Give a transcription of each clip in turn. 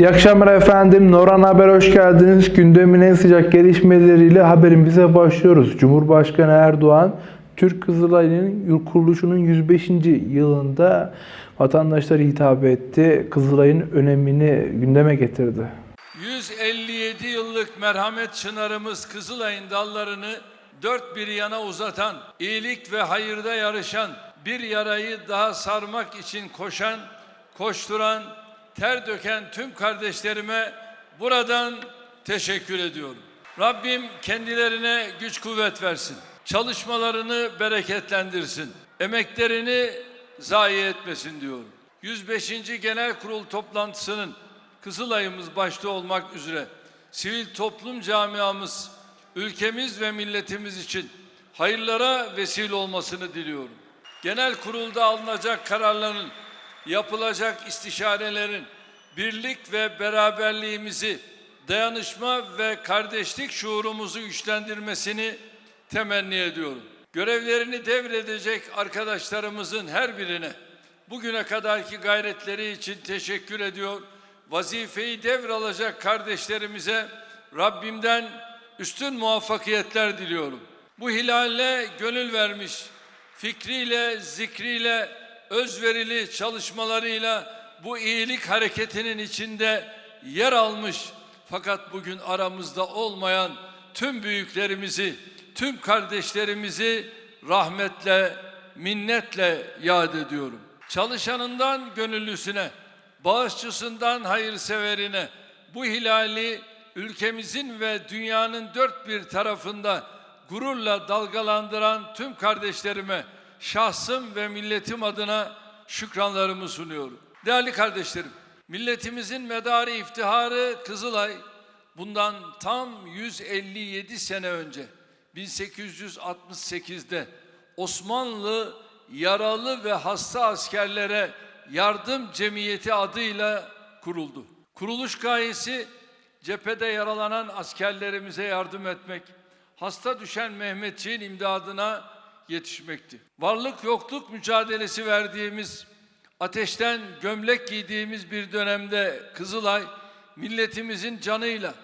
İyi akşamlar efendim. Noran Haber hoş geldiniz. Gündemin en sıcak gelişmeleriyle haberimize başlıyoruz. Cumhurbaşkanı Erdoğan, Türk Kızılay'ın kuruluşunun 105. yılında vatandaşlara hitap etti. Kızılay'ın önemini gündeme getirdi. 157 yıllık merhamet çınarımız Kızılay'ın dallarını dört bir yana uzatan, iyilik ve hayırda yarışan, bir yarayı daha sarmak için koşan, koşturan, ter döken tüm kardeşlerime buradan teşekkür ediyorum. Rabbim kendilerine güç kuvvet versin. Çalışmalarını bereketlendirsin. Emeklerini zayi etmesin diyorum. 105. Genel Kurul toplantısının Kızılay'ımız başta olmak üzere sivil toplum camiamız, ülkemiz ve milletimiz için hayırlara vesile olmasını diliyorum. Genel kurulda alınacak kararların, yapılacak istişarelerin birlik ve beraberliğimizi, dayanışma ve kardeşlik şuurumuzu güçlendirmesini temenni ediyorum. Görevlerini devredecek arkadaşlarımızın her birine bugüne kadarki gayretleri için teşekkür ediyor. Vazifeyi devralacak kardeşlerimize Rabbimden üstün muvaffakiyetler diliyorum. Bu hilalle gönül vermiş, fikriyle, zikriyle, özverili çalışmalarıyla bu iyilik hareketinin içinde yer almış fakat bugün aramızda olmayan tüm büyüklerimizi, tüm kardeşlerimizi rahmetle, minnetle yad ediyorum. Çalışanından gönüllüsüne, bağışçısından hayırseverine bu hilali ülkemizin ve dünyanın dört bir tarafında gururla dalgalandıran tüm kardeşlerime şahsım ve milletim adına şükranlarımı sunuyorum. Değerli kardeşlerim, milletimizin medarı iftiharı Kızılay bundan tam 157 sene önce 1868'de Osmanlı yaralı ve hasta askerlere yardım cemiyeti adıyla kuruldu. Kuruluş gayesi cephede yaralanan askerlerimize yardım etmek, hasta düşen Mehmetçiğin imdadına yetişmekti. Varlık yokluk mücadelesi verdiğimiz, ateşten gömlek giydiğimiz bir dönemde Kızılay, milletimizin canıyla,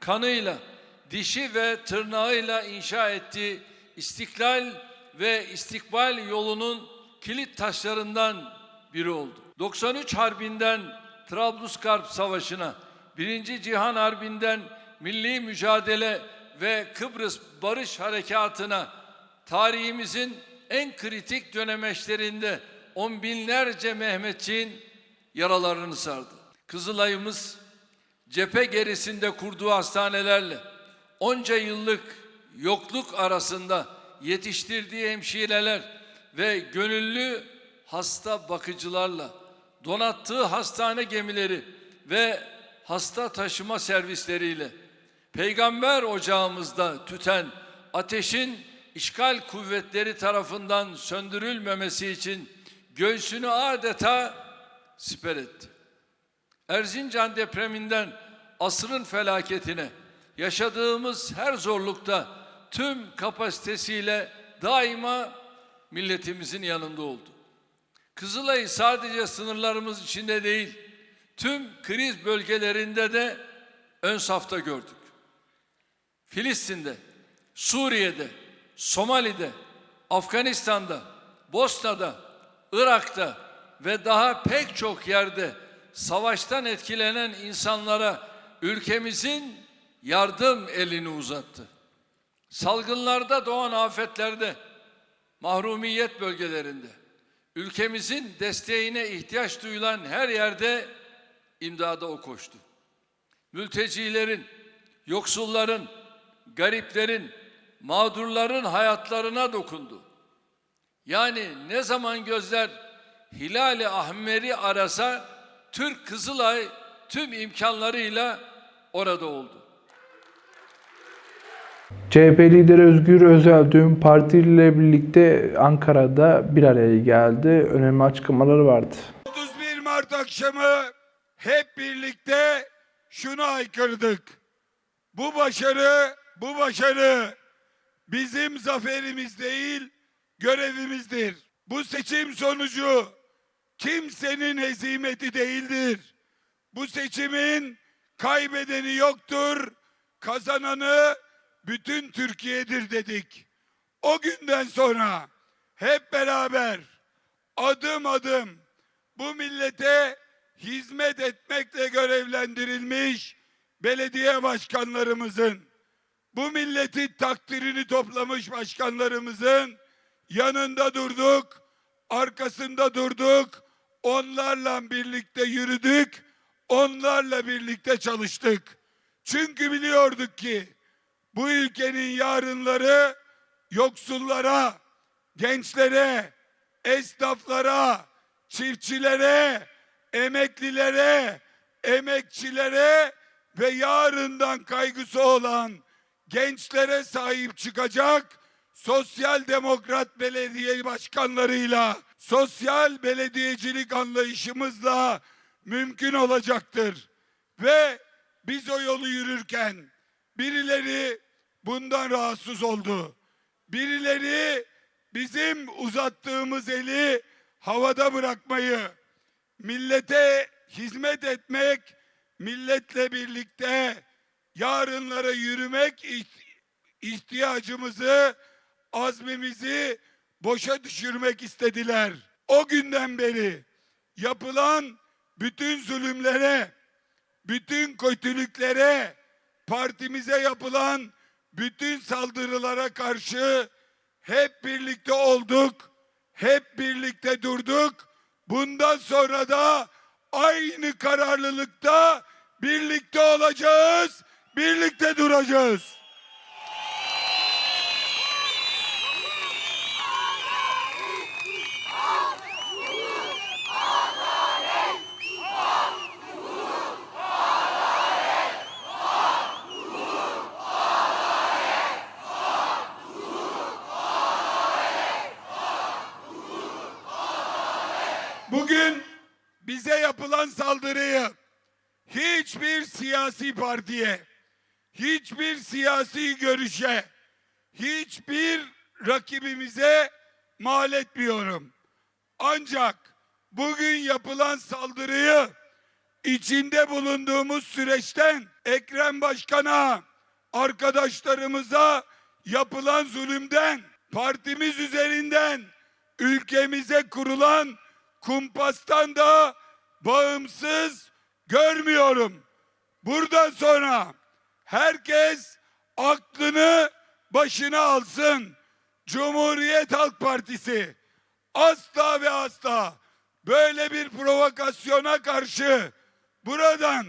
kanıyla, dişi ve tırnağıyla inşa ettiği istiklal ve istikbal yolunun kilit taşlarından biri oldu. 93 Harbi'nden Trablusgarp Savaşı'na, Birinci Cihan Harbi'nden milli mücadele ve Kıbrıs Barış Harekatı'na tarihimizin en kritik dönemeçlerinde on binlerce Mehmetçiğin yaralarını sardı. Kızılay'ımız cephe gerisinde kurduğu hastanelerle onca yıllık yokluk arasında yetiştirdiği hemşireler ve gönüllü hasta bakıcılarla donattığı hastane gemileri ve hasta taşıma servisleriyle peygamber ocağımızda tüten ateşin işgal kuvvetleri tarafından söndürülmemesi için göğsünü adeta siper etti. Erzincan depreminden asrın felaketine yaşadığımız her zorlukta tüm kapasitesiyle daima milletimizin yanında oldu. Kızılay'ı sadece sınırlarımız içinde değil, tüm kriz bölgelerinde de ön safta gördük. Filistin'de, Suriye'de, Somali'de, Afganistan'da, Bosna'da, Irak'ta ve daha pek çok yerde savaştan etkilenen insanlara ülkemizin yardım elini uzattı. Salgınlarda doğan afetlerde, mahrumiyet bölgelerinde, ülkemizin desteğine ihtiyaç duyulan her yerde imdada o koştu. Mültecilerin, yoksulların, gariplerin, mağdurların hayatlarına dokundu. Yani ne zaman gözler Hilal-i Ahmeri arasa Türk Kızılay tüm imkanlarıyla orada oldu. CHP lideri Özgür Özel dün partiyle birlikte Ankara'da bir araya geldi. Önemli açıklamaları vardı. 31 Mart akşamı hep birlikte şunu haykırdık. Bu başarı, bu başarı bizim zaferimiz değil, görevimizdir. Bu seçim sonucu kimsenin hezimeti değildir. Bu seçimin kaybedeni yoktur, kazananı bütün Türkiye'dir dedik. O günden sonra hep beraber adım adım bu millete hizmet etmekle görevlendirilmiş belediye başkanlarımızın, bu milleti takdirini toplamış başkanlarımızın yanında durduk, arkasında durduk, onlarla birlikte yürüdük, onlarla birlikte çalıştık. Çünkü biliyorduk ki bu ülkenin yarınları yoksullara, gençlere, esnaflara, çiftçilere, emeklilere, emekçilere ve yarından kaygısı olan gençlere sahip çıkacak sosyal demokrat belediye başkanlarıyla, sosyal belediyecilik anlayışımızla mümkün olacaktır. Ve biz o yolu yürürken birileri bundan rahatsız oldu. Birileri bizim uzattığımız eli havada bırakmayı, millete hizmet etmek, milletle birlikte yarınlara yürümek iht- ihtiyacımızı, azmimizi boşa düşürmek istediler. O günden beri yapılan bütün zulümlere, bütün kötülüklere, partimize yapılan bütün saldırılara karşı hep birlikte olduk, hep birlikte durduk. Bundan sonra da aynı kararlılıkta birlikte olacağız, birlikte duracağız. Bugün bize yapılan saldırıyı hiçbir siyasi partiye, hiçbir siyasi görüşe, hiçbir rakibimize mal etmiyorum. Ancak bugün yapılan saldırıyı içinde bulunduğumuz süreçten Ekrem Başkan'a, arkadaşlarımıza yapılan zulümden, partimiz üzerinden ülkemize kurulan kumpastan da bağımsız görmüyorum. Buradan sonra herkes aklını başına alsın. Cumhuriyet Halk Partisi asla ve asla böyle bir provokasyona karşı buradan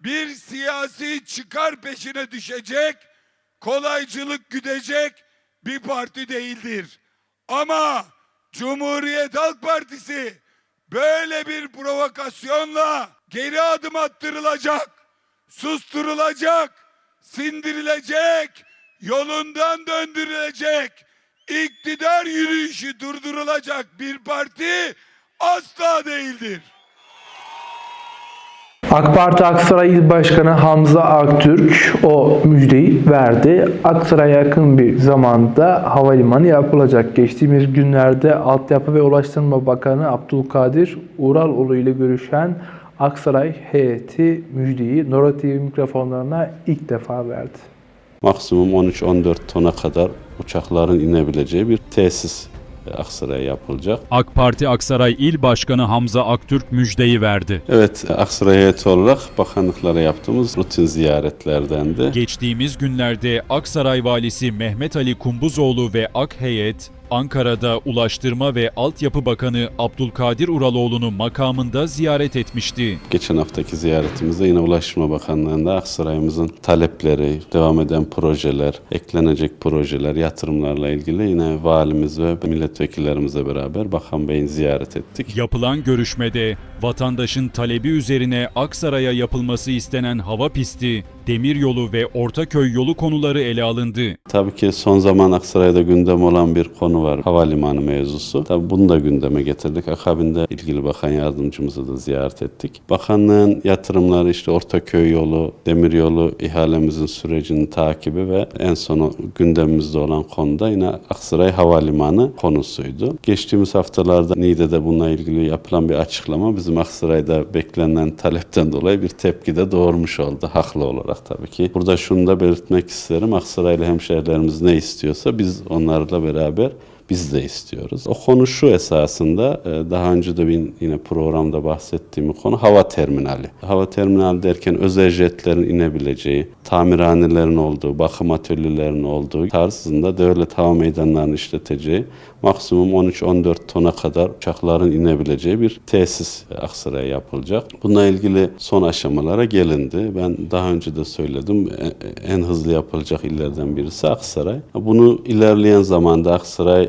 bir siyasi çıkar peşine düşecek, kolaycılık güdecek bir parti değildir. Ama Cumhuriyet Halk Partisi böyle bir provokasyonla geri adım attırılacak, susturulacak, sindirilecek, yolundan döndürülecek, iktidar yürüyüşü durdurulacak bir parti asla değildir. AK Parti Aksaray İl Başkanı Hamza Aktürk o müjdeyi verdi. Aksaray'a yakın bir zamanda havalimanı yapılacak. Geçtiğimiz günlerde Altyapı ve Ulaştırma Bakanı Abdülkadir Uraloğlu ile görüşen Aksaray heyeti müjdeyi Nora TV mikrofonlarına ilk defa verdi. maksimum 13-14 tona kadar uçakların inebileceği bir tesis e, Aksaray'a yapılacak. AK Parti Aksaray İl Başkanı Hamza Aktürk müjdeyi verdi. Evet, Aksaray heyeti olarak bakanlıklara yaptığımız rutin ziyaretlerdendi. Geçtiğimiz günlerde Aksaray Valisi Mehmet Ali Kumbuzoğlu ve AK Heyet, Ankara'da Ulaştırma ve Altyapı Bakanı Abdülkadir Uraloğlu'nu makamında ziyaret etmişti. Geçen haftaki ziyaretimizde yine Ulaştırma Bakanlığı'nda Aksaray'ımızın talepleri, devam eden projeler, eklenecek projeler, yatırımlarla ilgili yine valimiz ve milletvekillerimizle beraber Bakan Bey'i ziyaret ettik. Yapılan görüşmede vatandaşın talebi üzerine Aksaray'a yapılması istenen hava pisti, demiryolu ve Ortaköy yolu konuları ele alındı. Tabii ki son zaman Aksaray'da gündem olan bir konu var. Havalimanı mevzusu. Tabii bunu da gündeme getirdik. Akabinde ilgili bakan yardımcımızı da ziyaret ettik. Bakanlığın yatırımları işte Ortaköy yolu, demiryolu ihalemizin sürecinin takibi ve en son gündemimizde olan konuda yine Aksaray Havalimanı konusuydu. Geçtiğimiz haftalarda Niğde'de bununla ilgili yapılan bir açıklama bizim bizim Aksaray'da beklenen talepten dolayı bir tepki de doğurmuş oldu. Haklı olarak tabii ki. Burada şunu da belirtmek isterim. Aksaraylı hemşehrilerimiz ne istiyorsa biz onlarla beraber biz de istiyoruz. O konu şu esasında e, daha önce de bir yine programda bahsettiğim konu hava terminali. Hava terminali derken özel jetlerin inebileceği, tamirhanelerin olduğu, bakım atölyelerinin olduğu tarzında devlet hava meydanlarını işleteceği maksimum 13-14 tona kadar uçakların inebileceği bir tesis Aksaray'a yapılacak. Bununla ilgili son aşamalara gelindi. Ben daha önce de söyledim e- en hızlı yapılacak illerden birisi Aksaray. Bunu ilerleyen zamanda Aksaray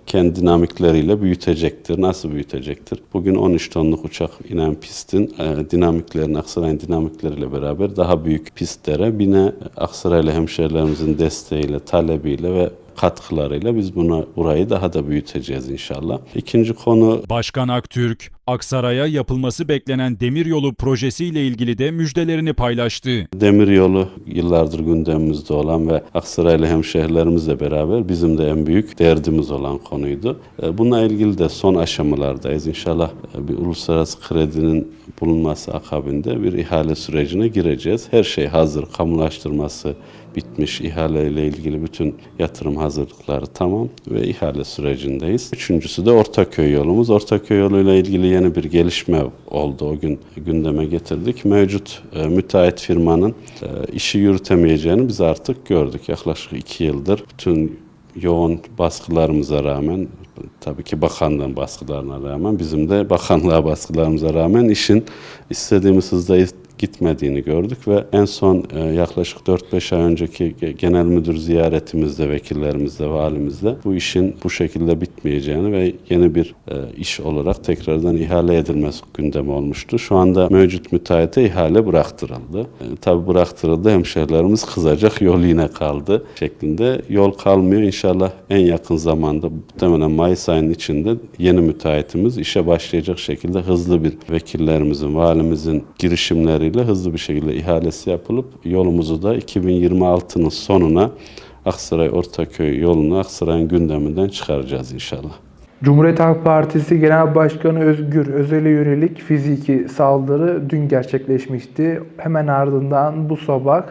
kendi dinamikleriyle büyütecektir. Nasıl büyütecektir? Bugün 13 tonluk uçak inen pistin e, dinamiklerin, Aksaray'ın dinamikleriyle beraber daha büyük pistlere bine Aksaraylı hemşehrilerimizin desteğiyle, talebiyle ve katkılarıyla biz buna burayı daha da büyüteceğiz inşallah. İkinci konu Başkan Aktürk, Aksaray'a yapılması beklenen demiryolu projesiyle ilgili de müjdelerini paylaştı. Demiryolu yıllardır gündemimizde olan ve Aksaraylı hemşehrilerimizle beraber bizim de en büyük derdimiz olan konuydu. E, Bununla ilgili de son aşamalardayız. İnşallah e, bir uluslararası kredinin bulunması akabinde bir ihale sürecine gireceğiz. Her şey hazır, kamulaştırması bitmiş, ihaleyle ilgili bütün yatırım hazırlıkları tamam ve ihale sürecindeyiz. Üçüncüsü de Ortaköy yolumuz. Ortaköy yoluyla ilgili yeni bir gelişme oldu. O gün gündeme getirdik. Mevcut e, müteahhit firmanın e, işi yürütemeyeceğini biz artık gördük. Yaklaşık iki yıldır bütün yoğun baskılarımıza rağmen tabii ki bakanlığın baskılarına rağmen bizim de bakanlığa baskılarımıza rağmen işin istediğimiz hızda gitmediğini gördük ve en son e, yaklaşık 4-5 ay önceki ge- genel müdür ziyaretimizde, vekillerimizle, valimizle bu işin bu şekilde bitmeyeceğini ve yeni bir e, iş olarak tekrardan ihale edilmesi gündemi olmuştu. Şu anda mevcut müteahhite ihale bıraktırıldı. E, tabii bıraktırıldı hemşehrilerimiz kızacak yol yine kaldı şeklinde. Yol kalmıyor inşallah en yakın zamanda muhtemelen Mayıs ayının içinde yeni müteahhitimiz işe başlayacak şekilde hızlı bir vekillerimizin, valimizin girişimleriyle hızlı bir şekilde ihalesi yapılıp yolumuzu da 2026'nın sonuna Aksaray Ortaköy yolunu Aksaray'ın gündeminden çıkaracağız inşallah. Cumhuriyet Halk Partisi Genel Başkanı Özgür Özel'e yönelik fiziki saldırı dün gerçekleşmişti. Hemen ardından bu sabah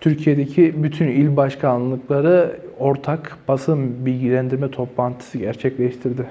Türkiye'deki bütün il başkanlıkları ortak basın bilgilendirme toplantısı gerçekleştirdi.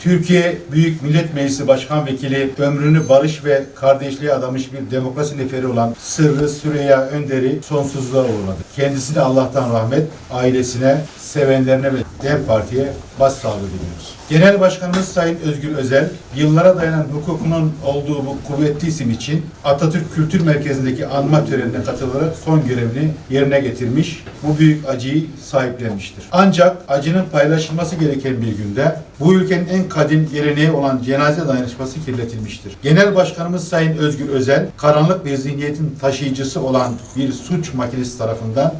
Türkiye Büyük Millet Meclisi Başkan Vekili ömrünü barış ve kardeşliğe adamış bir demokrasi neferi olan Sırrı Süreyya Önder'i sonsuzluğa uğurladı. Kendisine Allah'tan rahmet, ailesine, sevenlerine ve DEM Parti'ye başsağlığı diliyoruz. Genel Başkanımız Sayın Özgür Özel, yıllara dayanan hukukunun olduğu bu kuvvetli isim için Atatürk Kültür Merkezi'ndeki anma törenine katılarak son görevini yerine getirmiş, bu büyük acıyı sahiplenmiştir. Ancak acının paylaşılması gereken bir günde bu ülkenin en kadim geleneği olan cenaze dayanışması kirletilmiştir. Genel Başkanımız Sayın Özgür Özel, karanlık bir zihniyetin taşıyıcısı olan bir suç makinesi tarafından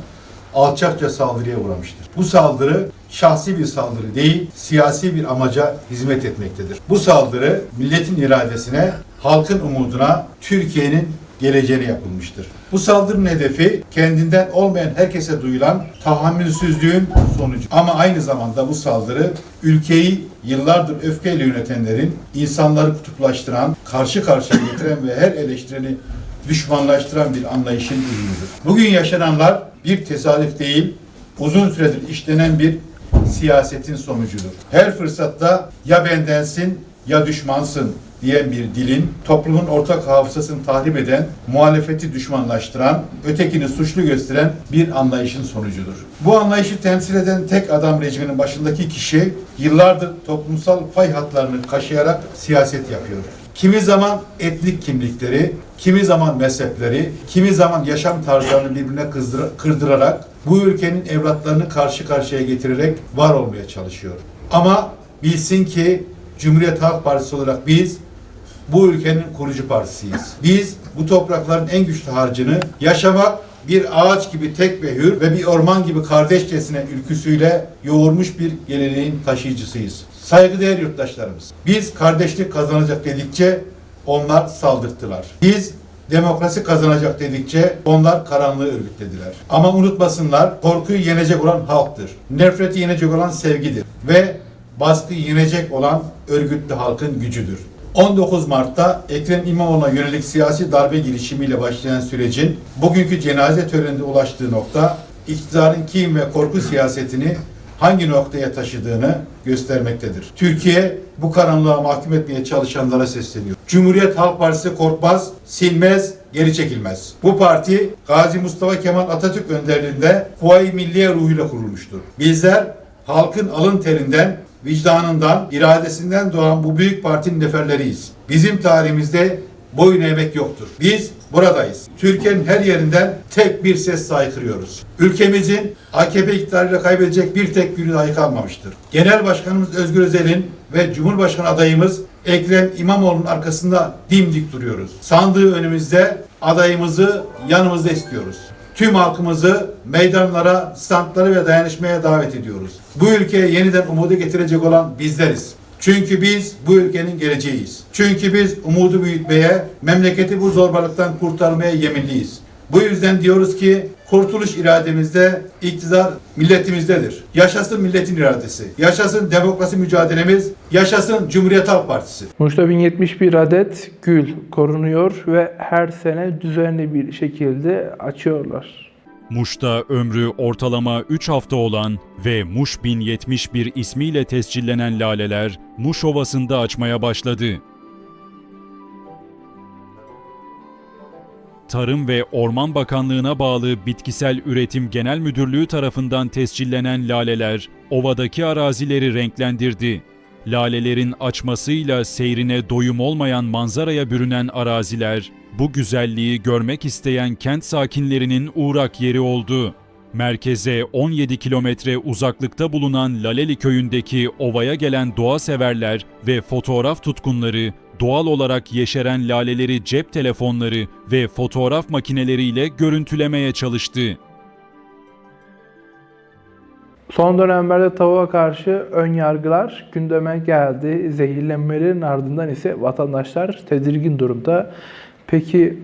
alçakça saldırıya uğramıştır. Bu saldırı şahsi bir saldırı değil, siyasi bir amaca hizmet etmektedir. Bu saldırı milletin iradesine, halkın umuduna, Türkiye'nin geleceğine yapılmıştır. Bu saldırının hedefi kendinden olmayan herkese duyulan tahammülsüzlüğün sonucu. Ama aynı zamanda bu saldırı ülkeyi yıllardır öfkeyle yönetenlerin insanları kutuplaştıran, karşı karşıya getiren ve her eleştireni düşmanlaştıran bir anlayışın ürünüdür. Bugün yaşananlar bir tesadüf değil, uzun süredir işlenen bir siyasetin sonucudur. Her fırsatta ya bendensin ya düşmansın diyen bir dilin toplumun ortak hafızasını tahrip eden, muhalefeti düşmanlaştıran, ötekini suçlu gösteren bir anlayışın sonucudur. Bu anlayışı temsil eden tek adam rejiminin başındaki kişi yıllardır toplumsal fay hatlarını kaşıyarak siyaset yapıyor. Kimi zaman etnik kimlikleri, kimi zaman mezhepleri, kimi zaman yaşam tarzlarını birbirine kızdıra- kırdırarak bu ülkenin evlatlarını karşı karşıya getirerek var olmaya çalışıyor. Ama bilsin ki Cumhuriyet Halk Partisi olarak biz bu ülkenin kurucu partisiyiz. Biz bu toprakların en güçlü harcını yaşamak bir ağaç gibi tek ve hür ve bir orman gibi kardeşçesine ülküsüyle yoğurmuş bir geleneğin taşıyıcısıyız. Saygıdeğer yurttaşlarımız, biz kardeşlik kazanacak dedikçe onlar saldırttılar. Biz demokrasi kazanacak dedikçe onlar karanlığı örgütlediler. Ama unutmasınlar korkuyu yenecek olan halktır. Nefreti yenecek olan sevgidir. Ve baskı yenecek olan örgütlü halkın gücüdür. 19 Mart'ta Ekrem İmamoğlu'na yönelik siyasi darbe girişimiyle başlayan sürecin bugünkü cenaze töreninde ulaştığı nokta iktidarın kim ve korku siyasetini hangi noktaya taşıdığını göstermektedir. Türkiye bu karanlığa mahkum etmeye çalışanlara sesleniyor. Cumhuriyet Halk Partisi korkmaz, silmez, geri çekilmez. Bu parti Gazi Mustafa Kemal Atatürk önderliğinde Kuvayi Milliye ruhuyla kurulmuştur. Bizler halkın alın terinden, vicdanından, iradesinden doğan bu büyük partinin neferleriyiz. Bizim tarihimizde boyun eğmek yoktur. Biz buradayız. Türkiye'nin her yerinden tek bir ses saykırıyoruz. Ülkemizin AKP iktidarıyla kaybedecek bir tek günü dahi kalmamıştır. Genel Başkanımız Özgür Özel'in ve Cumhurbaşkanı adayımız Ekrem İmamoğlu'nun arkasında dimdik duruyoruz. Sandığı önümüzde adayımızı yanımızda istiyoruz. Tüm halkımızı meydanlara, standlara ve dayanışmaya davet ediyoruz. Bu ülkeye yeniden umudu getirecek olan bizleriz. Çünkü biz bu ülkenin geleceğiyiz. Çünkü biz umudu büyütmeye, memleketi bu zorbalıktan kurtarmaya yeminliyiz. Bu yüzden diyoruz ki kurtuluş irademizde, iktidar milletimizdedir. Yaşasın milletin iradesi, yaşasın demokrasi mücadelemiz, yaşasın Cumhuriyet Halk Partisi. Muş'ta 1071 adet gül korunuyor ve her sene düzenli bir şekilde açıyorlar. Muş'ta ömrü ortalama 3 hafta olan ve Muş 1071 ismiyle tescillenen laleler Muş Ovası'nda açmaya başladı. Tarım ve Orman Bakanlığı'na bağlı Bitkisel Üretim Genel Müdürlüğü tarafından tescillenen laleler ovadaki arazileri renklendirdi. Lalelerin açmasıyla seyrine doyum olmayan manzaraya bürünen araziler, bu güzelliği görmek isteyen kent sakinlerinin uğrak yeri oldu. Merkeze 17 kilometre uzaklıkta bulunan Laleli köyündeki ovaya gelen doğa severler ve fotoğraf tutkunları doğal olarak yeşeren laleleri cep telefonları ve fotoğraf makineleriyle görüntülemeye çalıştı. Son dönemlerde tavuğa karşı ön yargılar gündeme geldi. Zehirlenmelerin ardından ise vatandaşlar tedirgin durumda. Peki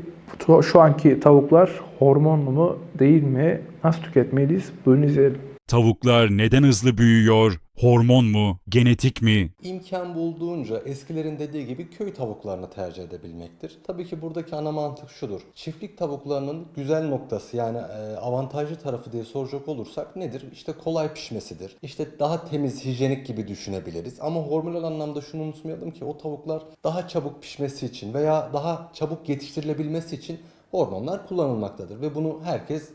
şu anki tavuklar hormonlu mu değil mi? Nasıl tüketmeliyiz? Buyurun izleyelim. Tavuklar neden hızlı büyüyor? Hormon mu? Genetik mi? İmkan bulduğunca eskilerin dediği gibi köy tavuklarını tercih edebilmektir. Tabii ki buradaki ana mantık şudur. Çiftlik tavuklarının güzel noktası yani e, avantajlı tarafı diye soracak olursak nedir? İşte kolay pişmesidir. İşte daha temiz, hijyenik gibi düşünebiliriz. Ama hormonal anlamda şunu unutmayalım ki o tavuklar daha çabuk pişmesi için veya daha çabuk yetiştirilebilmesi için hormonlar kullanılmaktadır. Ve bunu herkes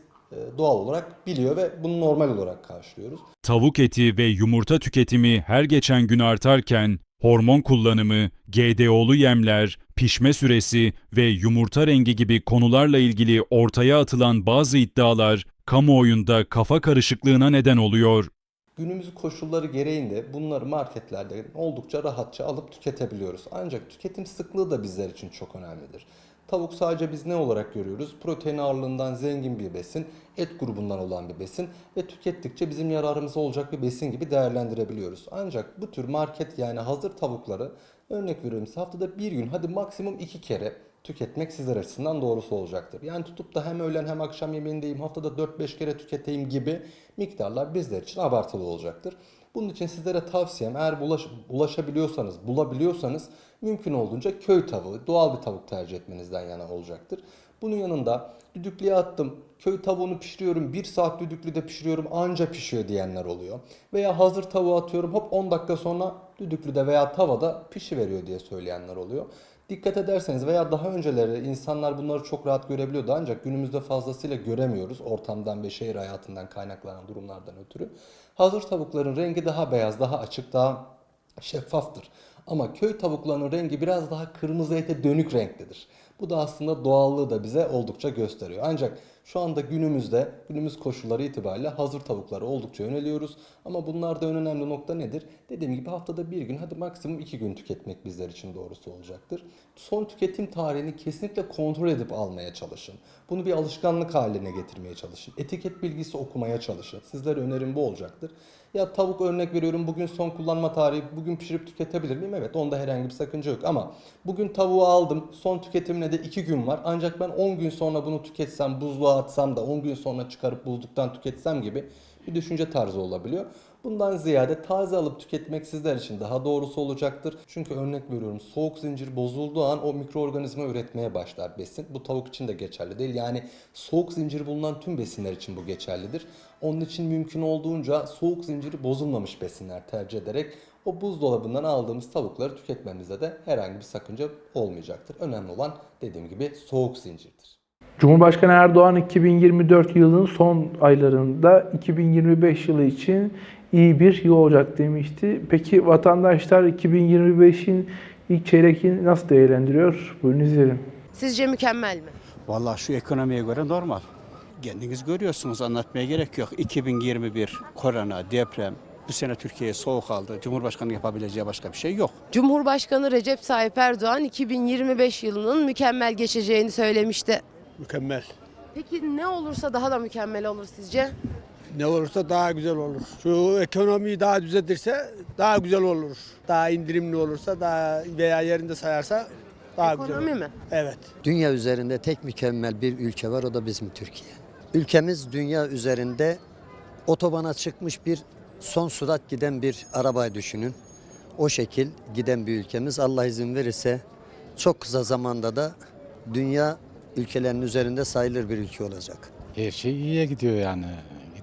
doğal olarak biliyor ve bunu normal olarak karşılıyoruz. Tavuk eti ve yumurta tüketimi her geçen gün artarken hormon kullanımı, GDO'lu yemler, pişme süresi ve yumurta rengi gibi konularla ilgili ortaya atılan bazı iddialar kamuoyunda kafa karışıklığına neden oluyor. Günümüz koşulları gereğinde bunları marketlerde oldukça rahatça alıp tüketebiliyoruz. Ancak tüketim sıklığı da bizler için çok önemlidir. Tavuk sadece biz ne olarak görüyoruz? Protein ağırlığından zengin bir besin, et grubundan olan bir besin ve tükettikçe bizim yararımıza olacak bir besin gibi değerlendirebiliyoruz. Ancak bu tür market yani hazır tavukları örnek veriyorum haftada bir gün hadi maksimum iki kere tüketmek sizler açısından doğrusu olacaktır. Yani tutup da hem öğlen hem akşam yemeğindeyim haftada 4-5 kere tüketeyim gibi miktarlar bizler için abartılı olacaktır. Bunun için sizlere tavsiyem eğer bulaş, ulaşabiliyorsanız, bulabiliyorsanız mümkün olduğunca köy tavuğu, doğal bir tavuk tercih etmenizden yana olacaktır. Bunun yanında düdüklüye attım, köy tavuğunu pişiriyorum, 1 saat düdüklüde pişiriyorum anca pişiyor diyenler oluyor. Veya hazır tavuğu atıyorum hop 10 dakika sonra düdüklüde veya tavada pişiveriyor diye söyleyenler oluyor. Dikkat ederseniz veya daha önceleri insanlar bunları çok rahat görebiliyordu ancak günümüzde fazlasıyla göremiyoruz ortamdan ve şehir hayatından kaynaklanan durumlardan ötürü. Hazır tavukların rengi daha beyaz, daha açık, daha şeffaftır. Ama köy tavuklarının rengi biraz daha kırmızı ete dönük renktedir. Bu da aslında doğallığı da bize oldukça gösteriyor. Ancak şu anda günümüzde, günümüz koşulları itibariyle hazır tavuklara oldukça yöneliyoruz. Ama bunlarda en önemli nokta nedir? Dediğim gibi haftada bir gün, hadi maksimum iki gün tüketmek bizler için doğrusu olacaktır. Son tüketim tarihini kesinlikle kontrol edip almaya çalışın. Bunu bir alışkanlık haline getirmeye çalışın. Etiket bilgisi okumaya çalışın. Sizlere önerim bu olacaktır. Ya tavuk örnek veriyorum bugün son kullanma tarihi bugün pişirip tüketebilir miyim? Evet onda herhangi bir sakınca yok ama bugün tavuğu aldım son tüketimine de 2 gün var ancak ben 10 gün sonra bunu tüketsem buzluğa atsam da 10 gün sonra çıkarıp buzluktan tüketsem gibi bir düşünce tarzı olabiliyor. Bundan ziyade taze alıp tüketmek sizler için daha doğrusu olacaktır. Çünkü örnek veriyorum soğuk zincir bozulduğu an o mikroorganizma üretmeye başlar besin. Bu tavuk için de geçerli değil. Yani soğuk zincir bulunan tüm besinler için bu geçerlidir. Onun için mümkün olduğunca soğuk zinciri bozulmamış besinler tercih ederek o buzdolabından aldığımız tavukları tüketmemizde de herhangi bir sakınca olmayacaktır. Önemli olan dediğim gibi soğuk zincirdir. Cumhurbaşkanı Erdoğan 2024 yılının son aylarında 2025 yılı için iyi bir yıl olacak demişti. Peki vatandaşlar 2025'in ilk çeyreğini nasıl değerlendiriyor? Buyurun izleyelim. Sizce mükemmel mi? Vallahi şu ekonomiye göre normal. Kendiniz görüyorsunuz anlatmaya gerek yok. 2021 korona, deprem, bu sene Türkiye soğuk aldı. Cumhurbaşkanı yapabileceği başka bir şey yok. Cumhurbaşkanı Recep Tayyip Erdoğan 2025 yılının mükemmel geçeceğini söylemişti. Mükemmel. Peki ne olursa daha da mükemmel olur sizce? Ne olursa daha güzel olur. Şu ekonomiyi daha düzeltirse daha güzel olur. Daha indirimli olursa daha veya yerinde sayarsa daha güzel Ekonomi olur. mi? Evet. Dünya üzerinde tek mükemmel bir ülke var o da bizim Türkiye. Ülkemiz dünya üzerinde otobana çıkmış bir son sürat giden bir arabayı düşünün. O şekil giden bir ülkemiz Allah izin verirse çok kısa zamanda da dünya ülkelerinin üzerinde sayılır bir ülke olacak. Her şey iyiye gidiyor yani.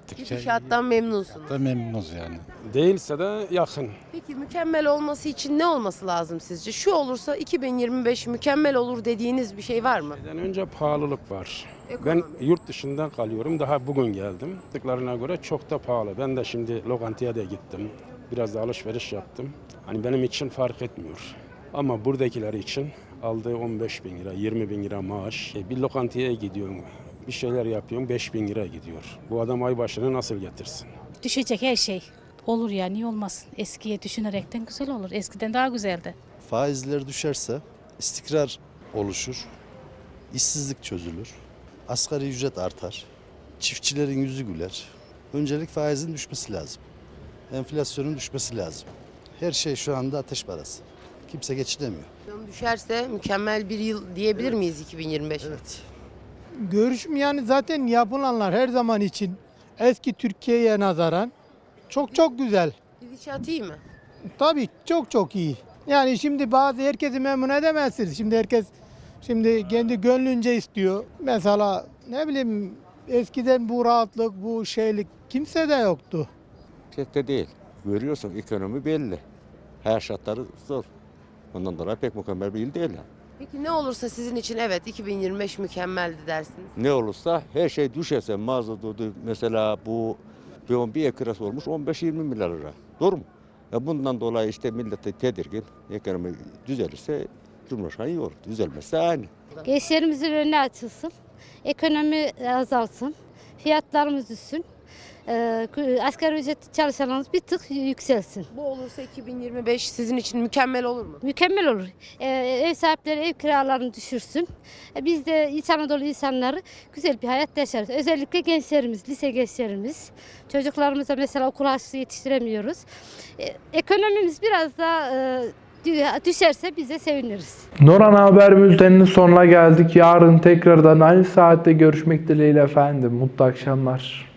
Gittikçe Gidişattan memnunsunuz. da memnunuz yani. Değilse de yakın. Peki mükemmel olması için ne olması lazım sizce? Şu olursa 2025 mükemmel olur dediğiniz bir şey var mı? önce pahalılık var. Ekonomi. yurt dışından kalıyorum. Daha bugün geldim. Tıklarına göre çok da pahalı. Ben de şimdi lokantaya da gittim. Biraz da alışveriş yaptım. Hani benim için fark etmiyor. Ama buradakiler için aldığı 15 bin lira, 20 bin lira maaş. E, bir lokantaya gidiyorum, bir şeyler yapıyorum 5 bin lira gidiyor. Bu adam ay başını nasıl getirsin? Düşecek her şey. Olur ya niye olmasın? Eskiye düşünerekten güzel olur. Eskiden daha güzeldi. Faizler düşerse istikrar oluşur. işsizlik çözülür. Asgari ücret artar. Çiftçilerin yüzü güler. Öncelik faizin düşmesi lazım. Enflasyonun düşmesi lazım. Her şey şu anda ateş parası. Kimse geçinemiyor. Düşerse mükemmel bir yıl diyebilir miyiz 2025? Evet. Görüşüm yani zaten yapılanlar her zaman için eski Türkiye'ye nazaran çok çok güzel. Gidişat iyi mi? Tabii çok çok iyi. Yani şimdi bazı herkesi memnun edemezsiniz. Şimdi herkes şimdi kendi gönlünce istiyor. Mesela ne bileyim eskiden bu rahatlık, bu şeylik kimse de yoktu. Tek de değil. Görüyorsun ekonomi belli. Her şartları zor. Ondan dolayı pek mükemmel bir yıl değil. yani. Peki ne olursa sizin için evet 2025 mükemmeldi dersiniz. Ne olursa her şey düşerse mazotu mesela bu bir, bir ekrası olmuş 15-20 milyar lira. Doğru mu? E bundan dolayı işte millet de tedirgin. Ekonomi düzelirse Cumhurbaşkanı iyi olur. Düzelmezse aynı. Gençlerimizin önüne açılsın. Ekonomi azalsın. Fiyatlarımız düşsün. Ee, asgari ücret çalışanlarımız bir tık yükselsin. Bu olursa 2025 sizin için mükemmel olur mu? Mükemmel olur. Ee, ev sahipleri ev kiralarını düşürsün. Ee, biz de İç Anadolu insanları güzel bir hayat yaşarız. Özellikle gençlerimiz, lise gençlerimiz. Çocuklarımıza mesela okul harçlığı yetiştiremiyoruz. Ekonomimiz biraz daha e, dü- düşerse bize seviniriz. Noran Haber Bülteni'nin sonuna geldik. Yarın tekrardan aynı saatte görüşmek dileğiyle efendim. Mutlu akşamlar.